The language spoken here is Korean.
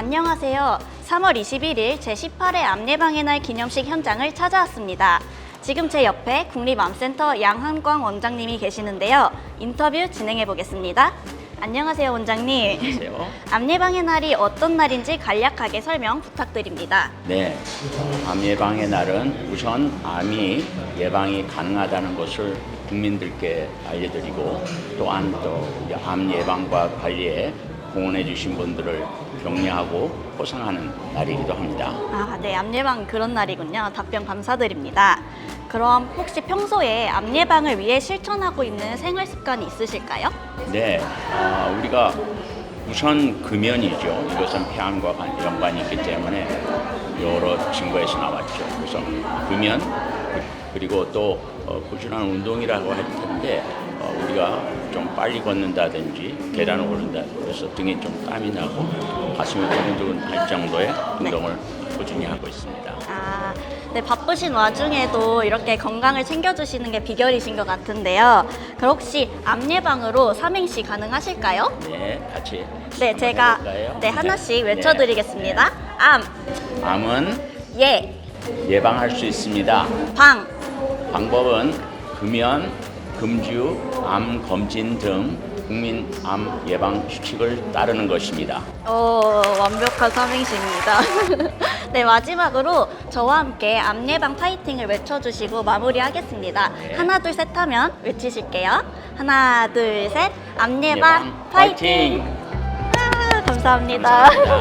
안녕하세요. 3월 21일 제18회 암예방의 날 기념식 현장을 찾아왔습니다. 지금 제 옆에 국립암센터 양한광 원장님이 계시는데요. 인터뷰 진행해 보겠습니다. 안녕하세요, 원장님. 안녕하세요. 암 예방의 날이 어떤 날인지 간략하게 설명 부탁드립니다. 네, 암 예방의 날은 우선 암이 예방이 가능하다는 것을 국민들께 알려드리고 또한 또 암 예방과 관리에 공헌해 주신 분들을 격려하고 포상하는 날이기도 합니다. 아, 네, 암 예방 그런 날이군요. 답변 감사드립니다. 그럼 혹시 평소에 암 예방을 위해 실천하고 있는 생활 습관이 있으실까요? 네, 아, 우리가 우선 금연이죠. 이것은 폐암과 관- 연관이 있기 때문에 여러 증거에서 나왔죠. 그래서 금연 그- 그리고 또 어, 꾸준한 운동이라고 할 텐데 어, 우리가 좀 빨리 걷는다든지 계단을 오른다 그래서 등에 좀 땀이 나고 가슴이 두근두근 할 정도의 운동을 꾸준히 하고 있습니다. 아, 네, 바쁘신 와중에도 이렇게 건강을 챙겨주시는 게 비결이신 것 같은데요. 그럼 혹시 암 예방으로 삼행시 가능하실까요? 네, 같이 네, 한번 제가 해볼까요? 네, 하나씩 네. 외쳐드리겠습니다. 암, 네. 암은 예, 예방할 수 있습니다. 방, 방법은 금연, 금주, 암 검진 등 국민 암 예방 수칙을 따르는 것입니다. 오, 완벽한 삼행시입니다. 네, 마지막으로 저와 함께 암 예방 파이팅을 외쳐주시고 마무리하겠습니다. 네. 하나, 둘, 셋 하면 외치실게요. 하나, 둘, 셋. 암 예방 예방 파이팅! 파이팅! 아, 감사합니다. 감사합니다.